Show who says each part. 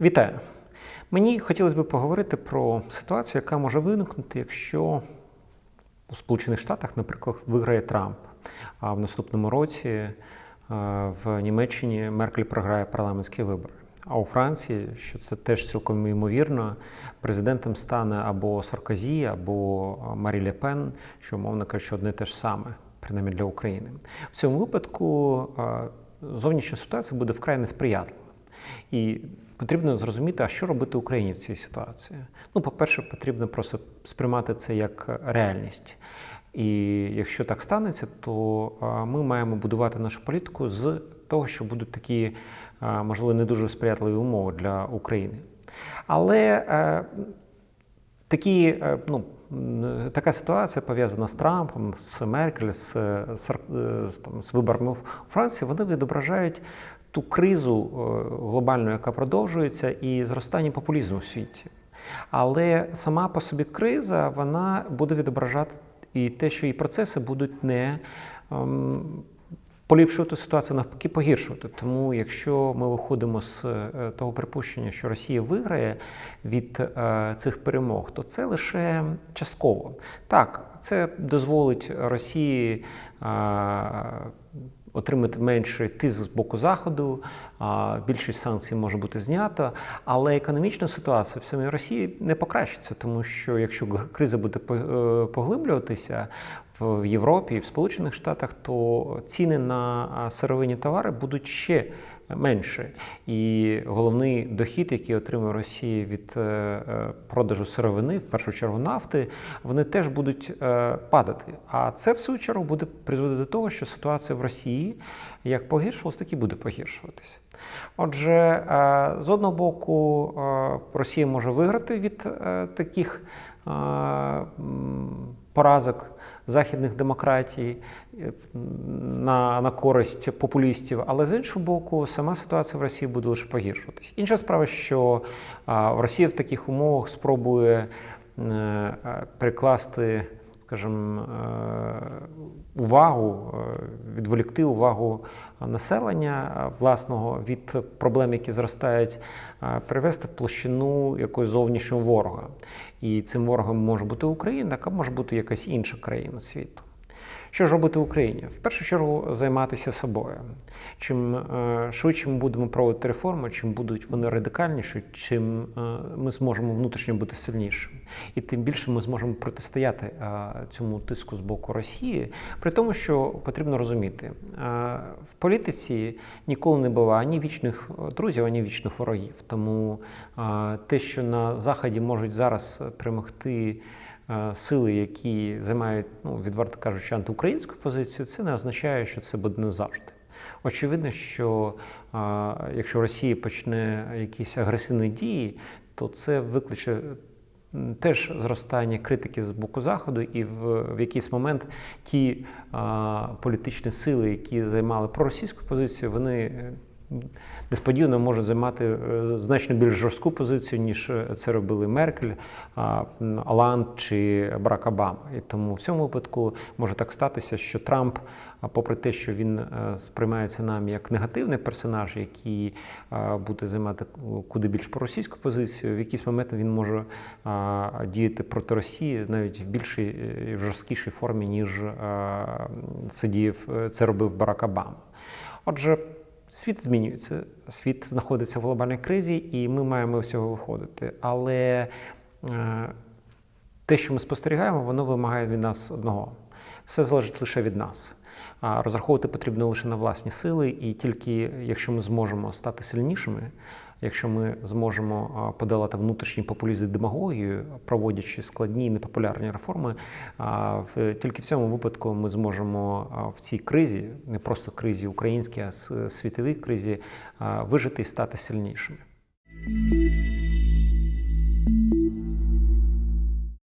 Speaker 1: Вітаю! Мені хотілося б поговорити про ситуацію, яка може виникнути, якщо у Сполучених Штатах, наприклад, виграє Трамп, а в наступному році е, в Німеччині Меркель програє парламентські вибори. А у Франції, що це теж цілком ймовірно, президентом стане або Саркозі, або Марі Ле Пен, що, умовно кажучи, одне те ж саме, принаймні для України. В цьому випадку зовнішня ситуація буде вкрай несприятлива. І потрібно зрозуміти, а що робити Україні в цій ситуації. Ну, по-перше, потрібно просто сприймати це як реальність. І якщо так станеться, то ми маємо будувати нашу політику з того, що будуть такі, можливо, не дуже сприятливі умови для України. Але е, такі, е, ну, така ситуація пов'язана з Трампом, з Меркель, з, Сар- е, з, там, з виборами у Франції, вони відображають ту кризу е, глобальну, яка продовжується, і зростання популізму у світі. Але сама по собі криза вона буде відображати і те, що і процеси будуть не ем, поліпшувати ситуацію, навпаки, погіршувати. Тому, якщо ми виходимо з е, того припущення, що Росія виграє від е, цих перемог, то це лише частково. Так, це дозволить Росії. е, Отримати менший тиск з боку заходу, більшість санкцій може бути знято, але економічна ситуація в самій Росії не покращиться, тому що якщо криза буде поглиблюватися в Європі і в Сполучених Штатах, то ціни на сировинні товари будуть ще менше. І головний дохід, який отримує Росія від е, е, продажу сировини, в першу чергу нафти, вони теж будуть е, падати. А це, в свою чергу, буде призводити до того, що ситуація в Росії як погіршувалась, так і буде погіршуватися. Отже, з одного боку, Росія може виграти від таких поразок західних демократій е, на, на користь популістів, але з іншого боку, сама ситуація в Росії буде лише погіршуватись. Інша справа, що Росія в таких умовах спробує е, е, прикласти, скажімо, е, увагу, е, відволікти увагу населення е, власного від проблем, які зростають, привести в площину якогось зовнішнього ворога. І цим ворогом може бути Україна, а може бути якась інша країна світу. Що ж робити Україні? В першу чергу займатися собою. Чим е, швидше ми будемо проводити реформи, чим будуть вони радикальніші, чим е, ми зможемо внутрішньо бути сильнішими. І тим більше ми зможемо протистояти е, цьому тиску з боку Росії, при тому, що потрібно розуміти, в політиці ніколи не буває ані вічних друзів, ані вічних ворогів. Тому те, що на Заході можуть зараз перемогти сили, які займають, ну відверто кажучи, антиукраїнську позицію, це не означає, що це буде назавжди. Очевидно, що е, якщо Росія почне якісь агресивні дії, то це викличе теж зростання критики з боку заходу, і в, в якийсь момент ті а, політичні сили, які займали проросійську позицію, вони несподівано можуть займати е, значно більш жорстку позицію, ніж е, це робили Меркель, а, м, Оланд чи Барак Обама. І тому в цьому випадку може так статися, що Трамп, попри те, що він е, сприймається нам як негативний персонаж, який буде займати куди більш проросійську позицію, в якийсь момент він може діяти проти Росії навіть в більшій в жорсткішій формі, ніж це діяв, це робив Барак Обама. Отже, світ змінюється, світ знаходиться в глобальній кризі, і ми маємо з цього виходити. Але е, те, що ми спостерігаємо, воно вимагає від нас одного. Все залежить лише від нас. Розраховувати потрібно лише на власні сили, і тільки якщо ми зможемо стати сильнішими, якщо ми зможемо подолати внутрішній популізм і демагогію, проводячи складні і непопулярні реформи, тільки в цьому випадку ми зможемо в цій кризі, не просто кризі українській, а світовій кризі, вижити і стати сильнішими.